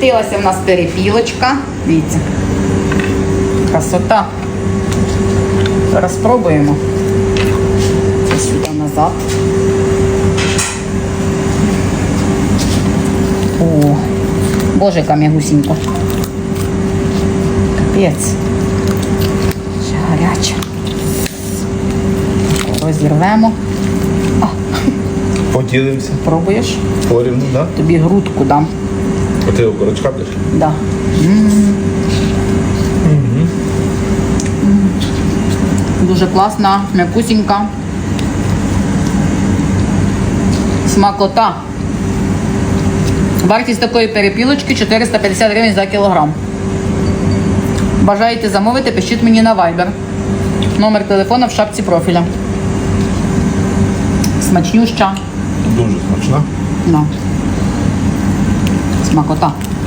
Закрутилася в нас перепілочка. Дивіться. Красота. Зараз спробуємо. Це сюди назад. О, боже, яка м'ягусінька. Капець. Ще гаряча. Розірвемо. Поділимося. Пробуєш? Порівну, да? Тобі грудку дам. А ти окорочка будеш? Да. Дуже класна, м'якусінька. Смакота. Вартість такої перепілочки 450 гривень за кілограм. Бажаєте замовити, пишіть мені на Viber. Номер телефона в шапці профіля. Смачнюща. Дуже смачна. Ну. Смакота.